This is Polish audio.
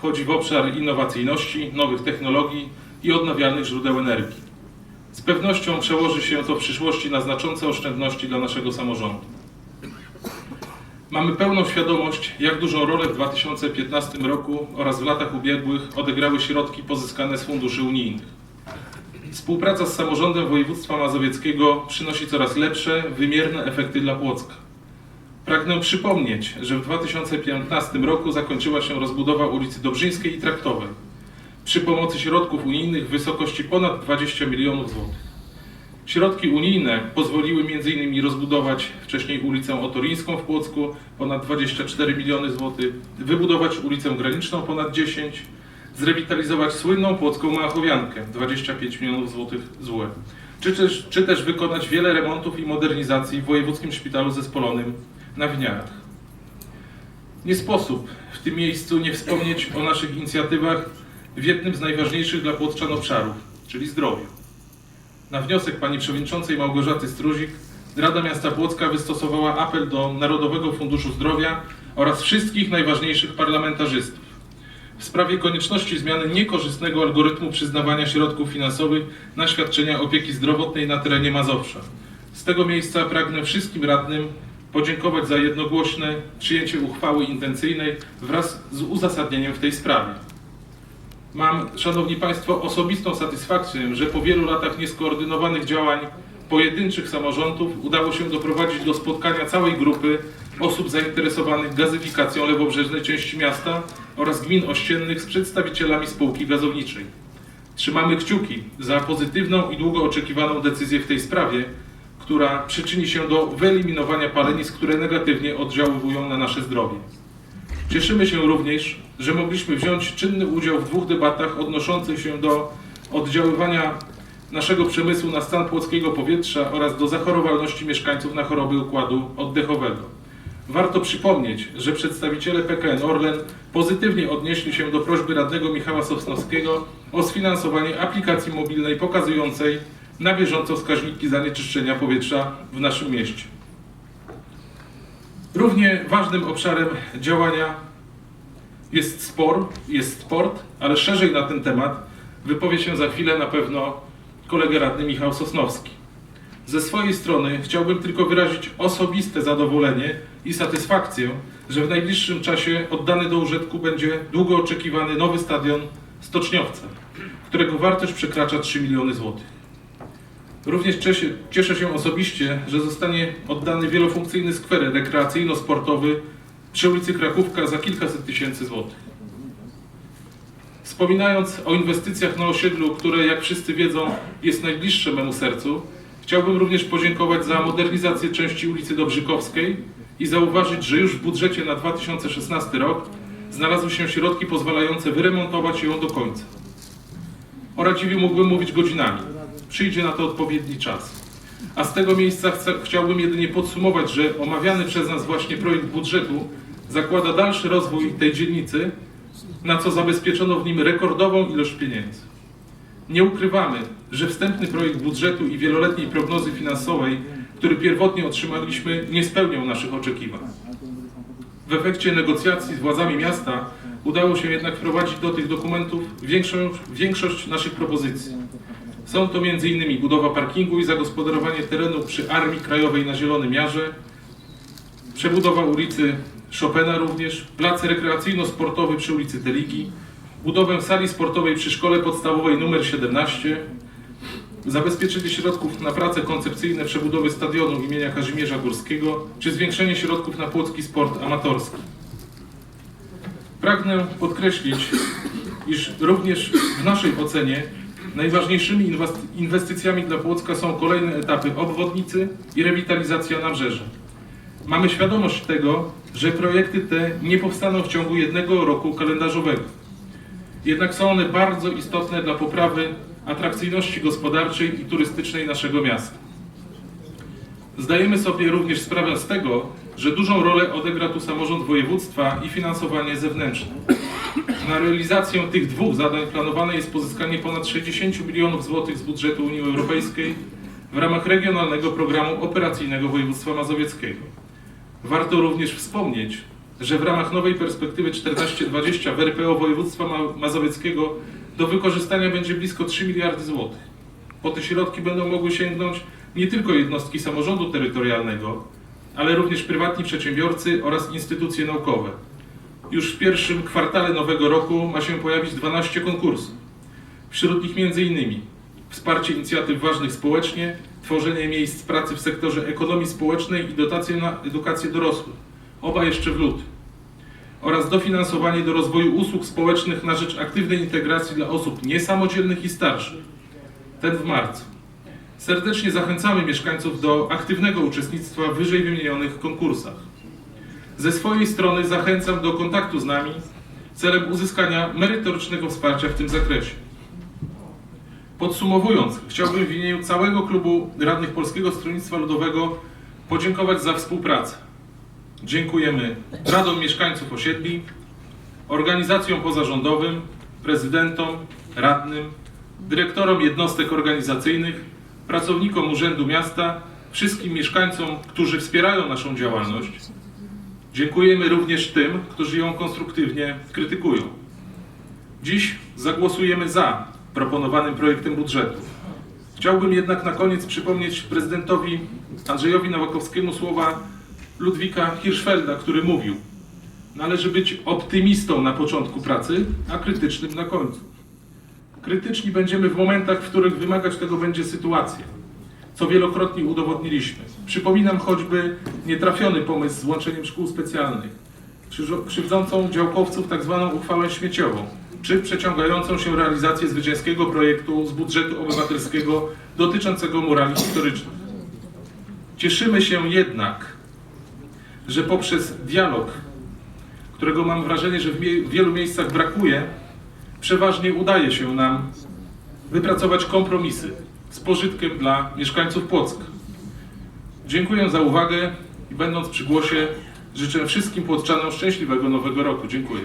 wchodzi w obszar innowacyjności, nowych technologii i odnawialnych źródeł energii. Z pewnością przełoży się to w przyszłości na znaczące oszczędności dla naszego samorządu. Mamy pełną świadomość, jak dużą rolę w 2015 roku oraz w latach ubiegłych odegrały środki pozyskane z funduszy unijnych. Współpraca z samorządem województwa mazowieckiego przynosi coraz lepsze, wymierne efekty dla Płocka. Pragnę przypomnieć, że w 2015 roku zakończyła się rozbudowa ulicy Dobrzyńskiej i Traktowej przy pomocy środków unijnych w wysokości ponad 20 milionów złotych. Środki unijne pozwoliły m.in. rozbudować wcześniej ulicę Otorińską w Płocku ponad 24 miliony złotych, wybudować ulicę Graniczną ponad 10, zrewitalizować słynną płocką Machowiankę 25 milionów złotych złe, czy też, czy też wykonać wiele remontów i modernizacji w Wojewódzkim Szpitalu Zespolonym na Winiarach. Nie sposób w tym miejscu nie wspomnieć o naszych inicjatywach w jednym z najważniejszych dla Płoczan obszarów, czyli zdrowiu. Na wniosek pani przewodniczącej Małgorzaty Struzik Rada Miasta Płocka wystosowała apel do Narodowego Funduszu Zdrowia oraz wszystkich najważniejszych parlamentarzystów w sprawie konieczności zmiany niekorzystnego algorytmu przyznawania środków finansowych na świadczenia opieki zdrowotnej na terenie Mazowsza. Z tego miejsca pragnę wszystkim radnym podziękować za jednogłośne przyjęcie uchwały intencyjnej wraz z uzasadnieniem w tej sprawie. Mam, Szanowni Państwo, osobistą satysfakcję, że po wielu latach nieskoordynowanych działań pojedynczych samorządów udało się doprowadzić do spotkania całej grupy osób zainteresowanych gazyfikacją lewobrzeżnej części miasta oraz gmin ościennych z przedstawicielami spółki gazowniczej. Trzymamy kciuki za pozytywną i długo oczekiwaną decyzję w tej sprawie, która przyczyni się do wyeliminowania palenisk, które negatywnie oddziaływują na nasze zdrowie. Cieszymy się również, że mogliśmy wziąć czynny udział w dwóch debatach odnoszących się do oddziaływania naszego przemysłu na stan płockiego powietrza oraz do zachorowalności mieszkańców na choroby układu oddechowego. Warto przypomnieć, że przedstawiciele PKN Orlen pozytywnie odnieśli się do prośby radnego Michała Sosnowskiego o sfinansowanie aplikacji mobilnej pokazującej na bieżąco wskaźniki zanieczyszczenia powietrza w naszym mieście. Równie ważnym obszarem działania jest sport, jest sport, ale szerzej na ten temat wypowie się za chwilę na pewno kolega radny Michał Sosnowski. Ze swojej strony chciałbym tylko wyrazić osobiste zadowolenie i satysfakcję, że w najbliższym czasie oddany do użytku będzie długo oczekiwany nowy stadion Stoczniowca, którego wartość przekracza 3 miliony złotych. Również cieszę, się osobiście, że zostanie oddany wielofunkcyjny skwer rekreacyjno-sportowy przy ulicy Krakówka za kilkaset tysięcy złotych. Wspominając o inwestycjach na osiedlu, które jak wszyscy wiedzą jest najbliższe memu sercu, chciałbym również podziękować za modernizację części ulicy Dobrzykowskiej i zauważyć, że już w budżecie na 2016 rok znalazły się środki pozwalające wyremontować ją do końca. O Radziwiu mógłbym mówić godzinami. Przyjdzie na to odpowiedni czas. A z tego miejsca chcę, chciałbym jedynie podsumować, że omawiany przez nas właśnie projekt budżetu zakłada dalszy rozwój tej dzielnicy, na co zabezpieczono w nim rekordową ilość pieniędzy. Nie ukrywamy, że wstępny projekt budżetu i wieloletniej prognozy finansowej, który pierwotnie otrzymaliśmy, nie spełniał naszych oczekiwań. W efekcie negocjacji z władzami miasta udało się jednak wprowadzić do tych dokumentów większą, większość naszych propozycji. Są to m.in. budowa parkingu i zagospodarowanie terenu przy Armii Krajowej na Zielonym Jarze, przebudowa ulicy Chopina również, plac rekreacyjno-sportowy przy ulicy Teligi, budowę sali sportowej przy Szkole Podstawowej nr 17, zabezpieczenie środków na prace koncepcyjne przebudowy stadionu imienia Kazimierza Górskiego, czy zwiększenie środków na płocki sport amatorski. Pragnę podkreślić, iż również w naszej ocenie najważniejszymi inwest- inwestycjami dla Płocka są kolejne etapy obwodnicy i rewitalizacja nabrzeża. Mamy świadomość tego, że projekty te nie powstaną w ciągu jednego roku kalendarzowego. Jednak są one bardzo istotne dla poprawy atrakcyjności gospodarczej i turystycznej naszego miasta. Zdajemy sobie również sprawę z tego, że dużą rolę odegra tu samorząd województwa i finansowanie zewnętrzne. Na realizację tych dwóch zadań planowane jest pozyskanie ponad 60 milionów złotych z budżetu Unii Europejskiej w ramach Regionalnego Programu Operacyjnego Województwa Mazowieckiego. Warto również wspomnieć, że w ramach nowej perspektywy 14-20 w RPO województwa ma- mazowieckiego do wykorzystania będzie blisko 3 miliardy złotych. Po te środki będą mogły sięgnąć nie tylko jednostki samorządu terytorialnego, ale również prywatni przedsiębiorcy oraz instytucje naukowe. Już w pierwszym kwartale nowego roku ma się pojawić 12 konkursów. Wśród nich m.in. wsparcie inicjatyw ważnych społecznie, tworzenie miejsc pracy w sektorze ekonomii społecznej i dotacje na edukację dorosłych, oba jeszcze w lutym, oraz dofinansowanie do rozwoju usług społecznych na rzecz aktywnej integracji dla osób niesamodzielnych i starszych, ten w marcu. Serdecznie zachęcamy mieszkańców do aktywnego uczestnictwa w wyżej wymienionych konkursach. Ze swojej strony zachęcam do kontaktu z nami celem uzyskania merytorycznego wsparcia w tym zakresie. Podsumowując, chciałbym w imieniu całego klubu radnych Polskiego Stronnictwa Ludowego podziękować za współpracę. Dziękujemy radom mieszkańców osiedli, organizacjom pozarządowym, prezydentom, radnym, dyrektorom jednostek organizacyjnych, pracownikom Urzędu Miasta, wszystkim mieszkańcom, którzy wspierają naszą działalność. Dziękujemy również tym, którzy ją konstruktywnie krytykują. Dziś zagłosujemy za proponowanym projektem budżetu. Chciałbym jednak na koniec przypomnieć prezydentowi Andrzejowi Nowakowskiemu słowa Ludwika Hirschfelda, który mówił: Należy być optymistą na początku pracy, a krytycznym na końcu. Krytyczni będziemy w momentach, w których wymagać tego będzie sytuacja, co wielokrotnie udowodniliśmy. Przypominam choćby nietrafiony pomysł z łączeniem szkół specjalnych, krzywdzącą działkowców tak zwaną uchwałę śmieciową, czy przeciągającą się realizację zwycięskiego projektu z budżetu obywatelskiego dotyczącego murali historycznych. Cieszymy się jednak, że poprzez dialog, którego mam wrażenie, że w wielu miejscach brakuje, przeważnie udaje się nam wypracować kompromisy z pożytkiem dla mieszkańców Płocka. Dziękuję za uwagę i będąc przy głosie życzę wszystkim płoczanom szczęśliwego nowego roku. Dziękuję.